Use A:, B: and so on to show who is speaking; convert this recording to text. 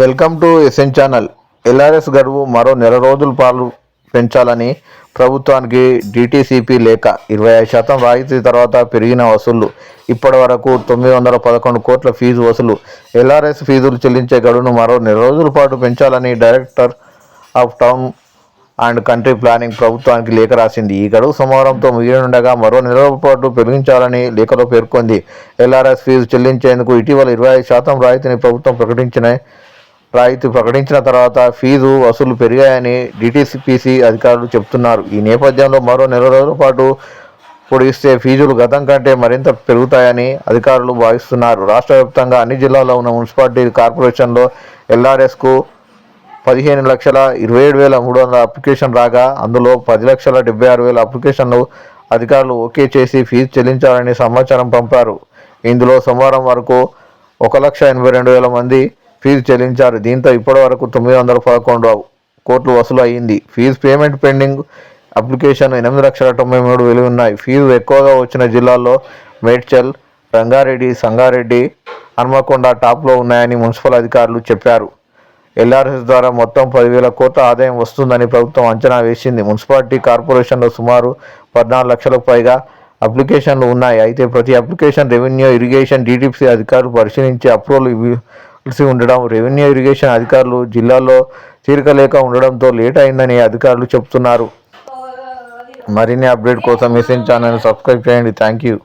A: Welcome to SN channel. LRS గడువు మరో నెల రోజుల పాలు పెంచాలని ప్రభుత్వానికి డిటిసిపి లేఖ. ఇరవై ఐదు శాతం రాయితీ తర్వాత పెరిగిన వసూళ్ళు. ఇప్పటి వరకు తొమ్మిది వందల పదకొండు కోట్ల ఫీజు వసూలు. ఎల్ఆర్ఎస్ ఫీజులు చెల్లించే గడువును మరో నెల రోజుల పాటు పెంచాలని director of town and country planning ప్రభుత్వానికి లేఖ రాసింది. ఈ గడువు సోమవారంతో ముగియనుండగా మరో నెల పాటు పెరిగించాలని లేఖలో పేర్కొంది. ఎల్ఆర్ఎస్ ఫీజు చెల్లించేందుకు ఇటీవల ఇరవై ఐదు శాతం రాయితీని ప్రభుత్వం ప్రకటించిన రాయితీ ప్రకటించిన తర్వాత ఫీజు వసూలు పెరిగాయని డిటిసిపిసి అధికారులు చెబుతున్నారు. ఈ నేపథ్యంలో మరో నెల రోజుల పాటు పొడిగిస్తే ఫీజులు గతం కంటే మరింత పెరుగుతాయని అధికారులు భావిస్తున్నారు. రాష్ట్ర వ్యాప్తంగా అన్ని జిల్లాల్లో ఉన్న మున్సిపాలిటీ కార్పొరేషన్లో ఎల్ఆర్ఎస్కు పదిహేను లక్షల ఇరవై ఏడు వేల మూడు వందల అప్లికేషన్ రాగా అందులో పది లక్షల డెబ్బై ఆరు వేల అప్లికేషన్లు అధికారులు ఓకే చేసి ఫీజు చెల్లించాలని సమాచారం పంపారు. ఇందులో సోమవారం వరకు ఒక లక్ష ఎనభై రెండు వేల మంది ఫీజు చెల్లించారు. దీంతో ఇప్పటి వరకు తొమ్మిది వందల పదకొండు కోట్లు వసూలు అయ్యింది ఫీజు పేమెంట్ పెండింగ్ అప్లికేషన్ ఎనిమిది లక్షల తొంభై మూడు వేలు ఉన్నాయి. ఫీజు ఎక్కువగా వచ్చిన జిల్లాల్లో మేడ్చల్ రంగారెడ్డి సంగారెడ్డి హన్మకొండ టాప్లో ఉన్నాయని మున్సిపల్ అధికారులు చెప్పారు. ఎల్ఆర్ఎస్ ద్వారా మొత్తం పదివేల కోట్ల ఆదాయం వస్తుందని ప్రభుత్వం అంచనా వేసింది. మున్సిపాలిటీ కార్పొరేషన్లో సుమారు పద్నాలుగు లక్షలకు పైగా అప్లికేషన్లు ఉన్నాయి. అయితే ప్రతి అప్లికేషన్ రెవెన్యూ ఇరిగేషన్ డిటిపిసి అధికారులు పరిశీలించి అప్రూవల్ ఇవ్వాల్సి ఉండడం రెవెన్యూ ఇరిగేషన్ అధికారులు జిల్లాలో తీరిక లేక ఉండడంతో లేట్ అయిందని అధికారులు చెబుతున్నారు మరిన్ని అప్డేట్ కోసం మెసేజ్ ఛానల్ సబ్స్క్రైబ్ చేయండి. Thank you